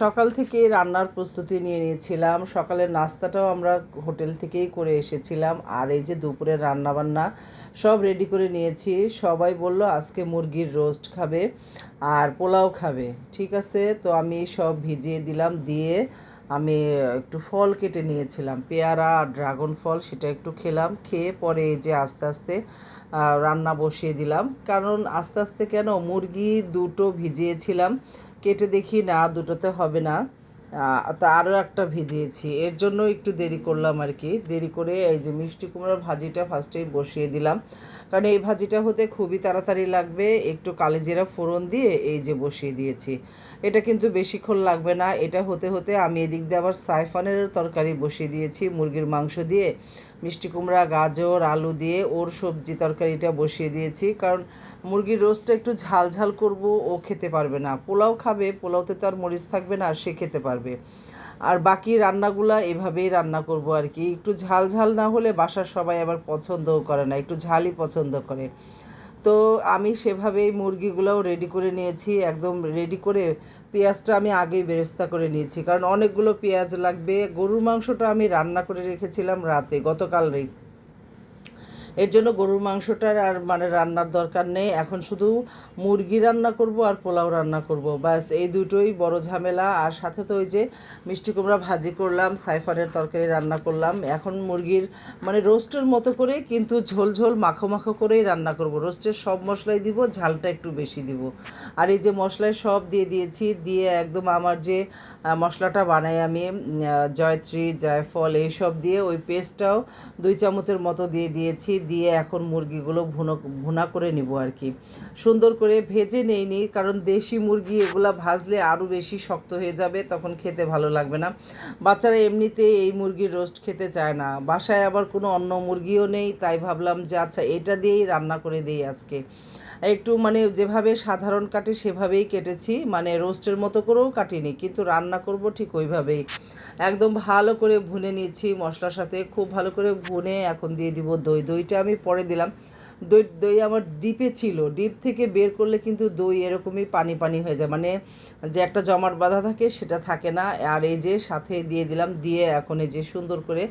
সকাল থেকে রান্নার প্রস্তুতি নিয়ে নিয়েছিলাম। সকালের নাস্তাটাও আমরা হোটেল থেকেই করে এসেছিলাম। আর এই যে দুপুরের রান্নাবান্না সব রেডি করে নিয়েছি। সবাই বলল, আজকে মুরগির রোস্ট খাবে আর পোলাও খাবে। ঠিক আছে? তো আমি সব ভিজিয়ে দিলাম, দিয়ে আমি একটু ফল কেটে নিয়েছিলাম। পেয়ারা আর ড্রাগন ফল সেটা একটু খেলাম, খেয়ে পরে যে আস্তে আস্তে রান্না বসিয়ে দিলাম। কারণ আস্তে আস্তে কেন, মুরগি দুটো ভিজিয়েছিলাম, কেটে দেখি না, দুটোতে হবে না। তা আরও একটা ভিজিয়েছি। এর জন্য একটু দেরি করলাম আর কি। দেরি করে এই যে মিষ্টি কুমড়ার ভাজিটা ফার্স্টেই বসিয়ে দিলাম। কারণ এই ভাজিটা হতে খুবই তাড়াতাড়ি লাগবে। একটু কালিজিরা ফোড়ন দিয়ে এই যে বসিয়ে দিয়েছি। এটা কিন্তু বেশিক্ষণ লাগবে না। এটা হতে হতে আমি এদিক দিয়ে আবার সাইফানের তরকারি বসিয়ে দিয়েছি। মুরগির মাংস দিয়ে মিষ্টি কুমড়া, গাজর, আলু দিয়ে ওর সবজি তরকারিটা বসিয়ে দিয়েছি। কারণ মুরগির রোস্টটা একটু ঝাল ঝাল করব, ও খেতে পারবে না। পোলাও খাবে, পোলাওতে তো আর মরিচ থাকবে না সে খেতে পারবে। আর বাকি রান্নাগুলা এভাবেই রান্না করব আর কি। একটু ঝাল ঝাল না হলে বাসার সবাই আবার পছন্দও করে না, একটু ঝালই পছন্দ করে। তো আমি সেভাবেই মুরগিগুলোও রেডি করে নিয়েছি, একদম রেডি করে পেঁয়াজটা আমি আগেই বেরেস্তা করে নিয়েছি। কারণ অনেকগুলো পেঁয়াজ লাগবে। গরুর মাংসটা আমি রান্না করে রেখেছিলাম রাতে গতকালই এর জন্য গরুর মাংসটার আর মানে রান্নার দরকার নেই। এখন শুধু মুরগি রান্না করব আর পোলাও রান্না করব। ব্যাস, এই দুটোই বড় ঝামেলা। আর সাথে তো ওই যে মিষ্টি কুমড়া ভাজি করলাম সাইফারের তরকারি রান্না করলাম। এখন মুরগির মানে রোস্টের মতো করে কিন্তু ঝোল ঝোল, মাখো মাখো করেই রান্না করব। রোস্টের সব মশলাই দিব, ঝালটা একটু বেশি দিব। আর এই যে মশলায় সব দিয়ে দিয়েছি, দিয়ে একদম আমার যে মশলাটা বানাই আমি জয়ত্রী, জয়ফল, এইসব দিয়ে ওই পেস্টটাও দুই চামচের মতো দিয়ে দিয়েছি। দিয়ে এখন মুরগিগুলো ভুনো, ভুনা করে নিব আর কি। সুন্দর করে ভেজে নেইনি কারণ দেশি মুরগি এগুলা ভাজলে আরও বেশি শক্ত হয়ে যাবে, তখন খেতে ভালো লাগবে না। বাচ্চারা এমনিতে এই মুরগির রোস্ট খেতে চায় না। বাসায় আবার কোনো অন্য মুরগিও নেই, তাই ভাবলাম যে আচ্ছা এটা দিয়েই রান্না করে দিই আজকে। একটু মানে যেভাবে সাধারণ কাটে সেভাবেই কেটেছি মানে রোস্টের মতো করেও কাটিনি, কিন্তু রান্না করব ঠিক ওইভাবেই। একদম ভালো করে ভুনে নিয়েছি, মশলার সাথে খুব ভালো করে ভুনে এখন দিয়ে দিব দই, দইটা আমি পরে দিলাম। দই দই আমার ডিপে ছিল। ডিপ থেকে বের করলে কিন্তু দই এরকমই পানি পানি হয়ে যায়। মানে যে একটা জমাট বাঁধা থাকে সেটা থাকে না। আর এই যে সাথে দিয়ে দিলাম, দিয়ে এখন এই যে সুন্দর করে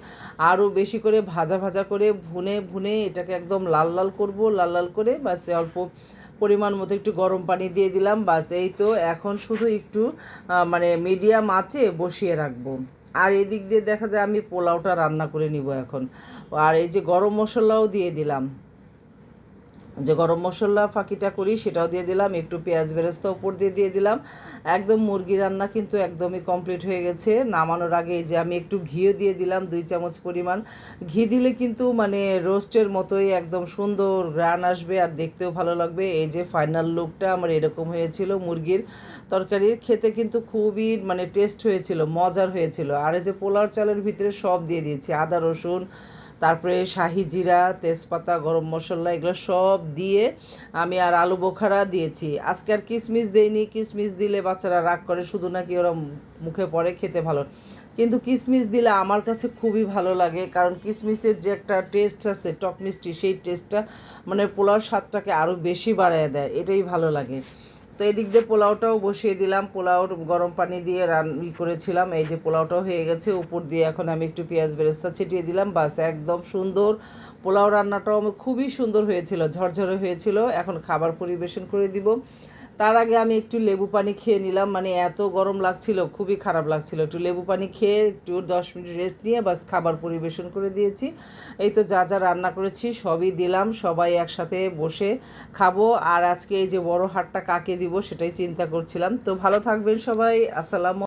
আরও বেশি করে ভাজা ভাজা করে ভুনে ভুনে এটাকে একদম লাল লাল করব। লাল লাল করে বাস অল্প পরিমাণ মতো একটু গরম পানি দিয়ে দিলাম। বাস এই তো এখন শুধু একটু মানে মিডিয়াম আঁচে বসিয়ে রাখব। আর এদিক দিয়ে দেখা যায় আমি পোলাওটা রান্না করে নিব এখন। আর এই যে গরম মশলাও দিয়ে দিলাম। যে গরম মশলা ফাঁকিটা করি, সেটাও দিয়ে দিলাম। একটু পেঁয়াজ বেরেস্তা উপর দিয়ে দিয়ে দিলাম। একদম মুরগি রান্না কিন্তু একদমই কমপ্লিট হয়ে গেছে। নামানোর আগে যে আমি একটু ঘিও দিয়ে দিলাম, দুই চামচ পরিমাণ। ঘি দিলে কিন্তু মানে রোস্টের মতোই একদম সুন্দর গ্রান আসবে আর দেখতেও ভালো লাগবে। এই যে ফাইনাল লুকটা আমার এরকম হয়েছিল মুরগির তরকারির। খেতে কিন্তু খুবই মানে টেস্ট হয়েছিল, মজার হয়েছিল। আর এই যে পোলার চালের ভিতরে সব দিয়ে দিয়েছি। আদা, রসুন তারপরে শাহি জিরা, তেজপাতা, গরম মশলা, এগুলো সব দিয়ে আমি আর আলু বোখারা দিয়েছি। আজকে আর কিশমিশ দেইনি কিশমিশ দিলে বাচ্চারা রাগ করে, শুধু নাকি ওরা মুখে পড়ে, খেতে ভালো। কিন্তু কিশমিশ দিলে আমার কাছে খুবই ভালো লাগে, কারণ কিশমিশের যে একটা টেস্ট আছে, টক মিষ্টি, সেই টেস্টটা মানে পোলাওর স্বাদটাকে আরও বেশি বাড়ায় দেয়, এটাই ভালো লাগে। তো এদিক দিয়ে পোলাওটাও বসিয়ে দিলাম। পোলাও গরম পানি দিয়ে রান করেছিলাম। এই যে পোলাওটাও হয়ে গেছে। উপর দিয়ে এখন আমি একটু পেঁয়াজ বেরেস্তা ছিটিয়ে দিলাম। বাস, একদম সুন্দর। পোলাও রান্নাটাও আমার খুবই সুন্দর হয়েছিল, ঝরঝরে হয়েছিল। এখন খাবার পরিবেশন করে দিব। তার আগে আমি একটু লেবু পানি খেয়ে নিলাম। মানে এত গরম লাগছিল, খুবই খারাপ লাগছিল। একটু লেবু পানি খেয়ে একটু দশ মিনিট রেস্ট নিয়ে বাস খাবার পরিবেশন করে দিয়েছি। এই তো যা যা রান্না করেছি সবই দিলাম, সবাই একসাথে বসে খাব। আর আজকে এই যে বড় হাটটা কাকে দিব সেটাই চিন্তা করছিলাম। তো ভালো থাকবেন সবাই, আসসালাম